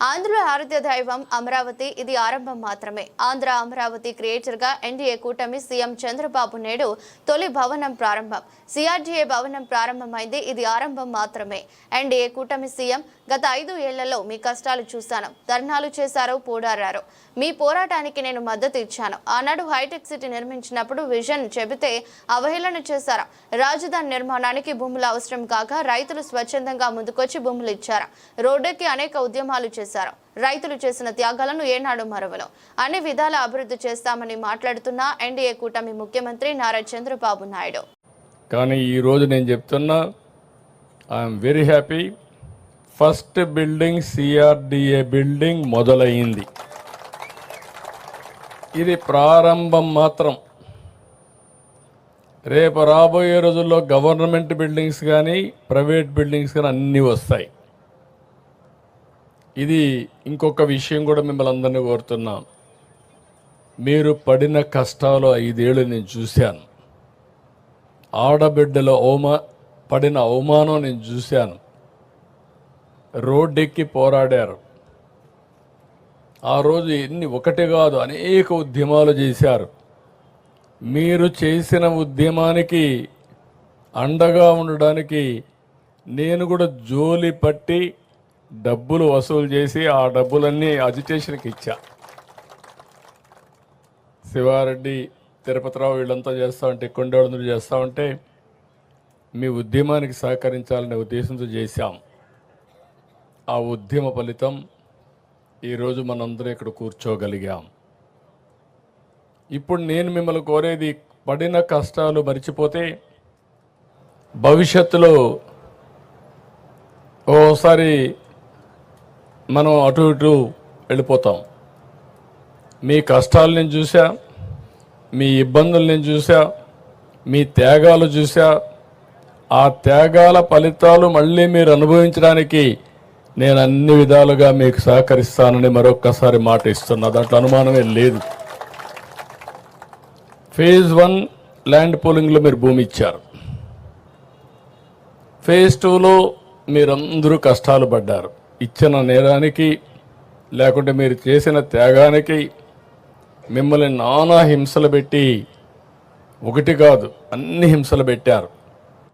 ఆంధ్ర ఆరాధ్య దైవం అమరావతి ఇది ఆరంభం మాత్రమే. ఆంధ్ర అమరావతి క్రియేటర్గా ఎన్డీఏ కూటమి సీఎం చంద్రబాబు నేడు తొలి భవనం ప్రారంభం. సిఆర్డీఏ భవనం ప్రారంభమైంది ఇది ఆరంభం మాత్రమే. ఎన్డీఏ కూటమి సీఎం గత ఐదు ఏళ్ళలో మీ కష్టాలు చూశాను. ధర్నాలు చేశారు పోరాడారు. మీ పోరాటానికి నేను మద్దతు ఇచ్చాను. ఆనాడు హైటెక్ సిటీ నిర్మించినప్పుడు విజన్ చెబితే అవహేళన చేశారు. రాజధాని నిర్మాణానికి భూములు అవసరం కాక రైతులు స్వచ్ఛందంగా ముందుకొచ్చి భూములు ఇచ్చారు. రోడ్డుకి అనేక ఉద్యమాలు చేశారు. రైతులు చేసిన త్యాగాలను ఏనాడు మరవలో. అన్ని విధాల అభివృద్ధి చేస్తామని మాట్లాడుతున్న ఎన్డీఏ కూటమి ముఖ్యమంత్రి నారా చంద్రబాబు నాయుడు. కానీ ఈరోజు నేను చెప్తున్నా I'm very happy first building CRDA building మొదలైంది. ఇది ప్రారంభం మాత్రం. రేపు రాబోయే రోజుల్లో గవర్నమెంట్ బిల్డింగ్స్ కానీ ప్రైవేట్ బిల్డింగ్స్ కానీ అన్నీ వస్తాయి. ఇది ఇంకొక విషయం కూడా మిమ్మల్ని అందరినీ కోరుతున్నాం. మీరు పడిన కష్టాలు ఐదేళ్ళు నేను చూశాను. ఆడబిడ్డల అవమా పడిన అవమానం నేను చూశాను. రోడ్డెక్కి పోరాడారు. ఆ రోజు ఎన్ని ఒకటి కాదు అనేక ఉద్యమాలు చేశారు. మీరు చేసిన ఉద్యమానికి అండగా ఉండడానికి నేను కూడా జోలి పట్టి డబ్బులు వసూలు చేసి ఆ డబ్బులన్నీ అజిటేషన్కి ఇచ్చా. శివారెడ్డి తిరుపతిరావు వీళ్ళంతా చేస్తూ ఉంటే కొండవాళ్ళందరూ చేస్తూ ఉంటే మీ ఉద్యమానికి సహకరించాలనే ఉద్దేశంతో చేశాం. ఆ ఉద్యమ ఫలితం ఈరోజు మనందరం ఇక్కడ కూర్చోగలిగాం. ఇప్పుడు నేను మిమ్మల్ని కోరేది పడిన కష్టాలు మర్చిపోతే భవిష్యత్తులో ఓసారి మనం అటు ఇటు వెళ్ళిపోతాం. మీ కష్టాలు నేను చూసా మీ ఇబ్బందులు నేను చూసా మీ త్యాగాలు చూసా ఆ త్యాగాల ఫలితాలు మళ్ళీ మీరు అనుభవించడానికి నేను అన్ని విధాలుగా మీకు సహకరిస్తానని మరొక్కసారి మాట ఇస్తున్నా. దాంట్లో అనుమానమే లేదు. ఫేజ్ వన్ ల్యాండ్ పూలింగ్లో మీరు భూమి ఇచ్చారు. ఫేజ్ టూలో మీరందరూ కష్టాలు పడ్డారు. ఇచ్చిన నేరానికి లేకుంటే మీరు చేసిన త్యాగానికి మిమ్మల్ని నానా హింసలు పెట్టి ఒకటి కాదు అన్ని హింసలు పెట్టారు.